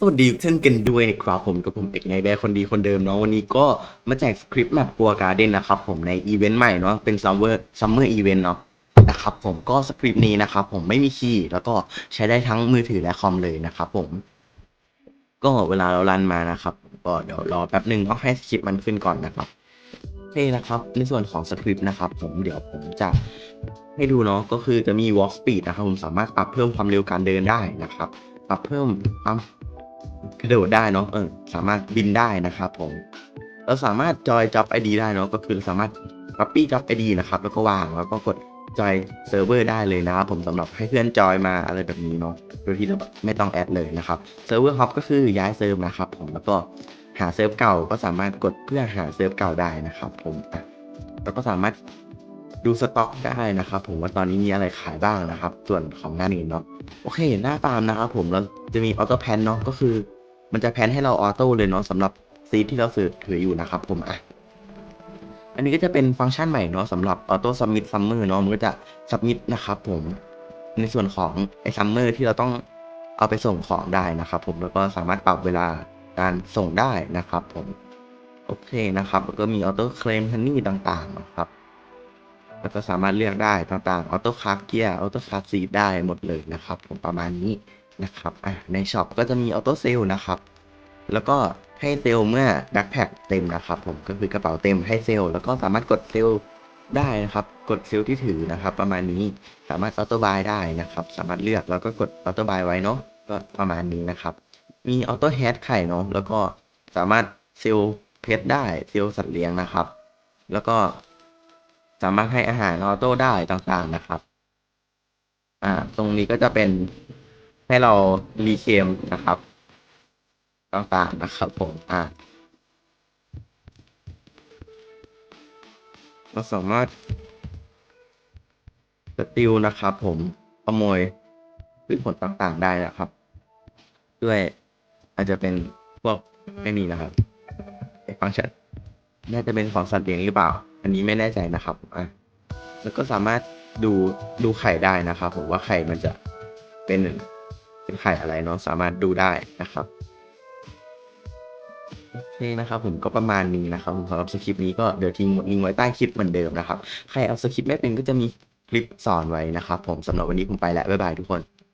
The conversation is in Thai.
สวัสดีทุกท่านกันด้วยครับผมกับผมเอกไงแบคนดีคนเดิมเนาะวันนี้ก็มาแจกสคริปต์แมปปัวการ์เด้นนะครับผมในอีเวนต์ใหม่เนาะเป็นซัมเมอร์ซัมเมอร์อีเวนต์เนาะนะครับผมก็สคริปต์นี้นะครับผมไม่มีคีย์แล้วก็ใช้ได้ทั้งมือถือและคอมเลยนะครับผม ก็เวลาเรารันมานะครับก็เดี๋ยวรอแป๊บหนึ่งต้องให้สคริปต์มันขึ้นก่อนนะครับโอเคนะครับในส่วนของสคริปต์นะครับผมเดี๋ยวผมจะให้ดูเนาะก็คือจะมี walk speed นะครับผมสามารถปรับเพิ่มความเร็วการเดินได้นะครับปรับเพิ่มความ กระโดดได้เนาะเออสามารถบินได้นะครับผมเราสามารถจอย job ID ได้เนาะก็คือสามารถ copy job ID นะครับ แล้วก็วางแล้วก็กดจอยเซิร์ฟเวอร์ได้เลยนะครับผมสำหรับให้เพื่อนจอยมาอะไรแบบนี้เนาะโดยที่เราไม่ต้องแอดเลยนะครับเซิร์ฟเวอร์ฮอปก็คือย้ายเซิร์ฟนะครับผมแล้วก็หาเซิร์ฟเก่าก็สามารถกดเพื่อหาเซิร์ฟเก่าได้นะครับผมแล้วก็สามารถดูสต็อกได้นะครับผมว่าตอนนี้มีอะไรขายบ้างนะครับ ส่วนของหน้านี้เนาะโอเคหน้าตามนะครับผมเราจะมีออโต้แพนเนาะก็คือ มันจะแพนให้เราออโต้เลยเนาะสำหรับซีทที่เราสื่อถืออยู่นะครับผมอะอันนี้ก็จะเป็นฟังก์ชันใหม่เนาะสำหรับออโต้ซัมมิ t ซัมเมอร์เนาะมันก็จะซับมิ t นะครับผมในส่วนของไอซัมเมอร์ที่เราต้องเอาไปส่งของได้นะครับผมแล้วก็สามารถปรับเวลาการส่งได้นะครับผมโอเคนะครับแล้วก็มีออโต้เคลมฮันนี่ต่างๆนะครับแล้วก็สามารถเลือกได้ต่างๆออโต้คาร์เกียร์ออโต้คาร์ซีได้หมดเลยนะครับผมประมาณนี้ นะครับอะในช็อปก็จะมีออโต้เซลนะครับ แล้วก็ให้เซลเมื่อแบ็คแพคเต็มนะครับผมก็คือกระเป๋าเต็มให้เซลแล้วก็สามารถกดเซลได้นะครับ กดเซลที่ถือนะครับ ประมาณนี้สามารถออโต้บายได้นะครับ สามารถเลือกแล้วก็กดออโต้บายไว้เนาะก็ประมาณนี้นะครับ มีออโต้แฮชไข่เนาะแล้วก็สามารถเซลเพชรได้เซลสัตว์เลี้ยงนะครับ แล้วก็สามารถให้อาหารออโต้ได้ต่างๆนะครับ อ่า ตรงนี้ก็จะเป็น ให้เรารีเคมนะครับต่างๆนะครับผมอ่าเราสามารถสติลนะครับผมขโมยพืชผลต่างๆได้นะครับ ด้วยอาจจะเป็นพวกไม่มีนะครับไอฟังก์ชันน่าจะเป็นของสัตว์เลี้ยงหรือเปล่า อันนี้ไม่แน่ใจนะครับอะแล้วก็สามารถดูดูไข่ได้นะครับ ผมว่าไข่มันจะเป็น เป็นไข่อะไรเนาะสามารถดูได้นะครับโอเคนะครับผมก็ประมาณนี้นะครับผมสำหรับสคริปต์นี้ก็เดี๋ยวทิ้งลิงก์ไว้ใต้คลิปเหมือนเดิมนะครับ ใครเอาสคริปต์ไม่เป็นก็จะมีคลิปสอนไว้นะครับผมสำหรับวันนี้ผมไปแล้วบ๊ายบายทุกคน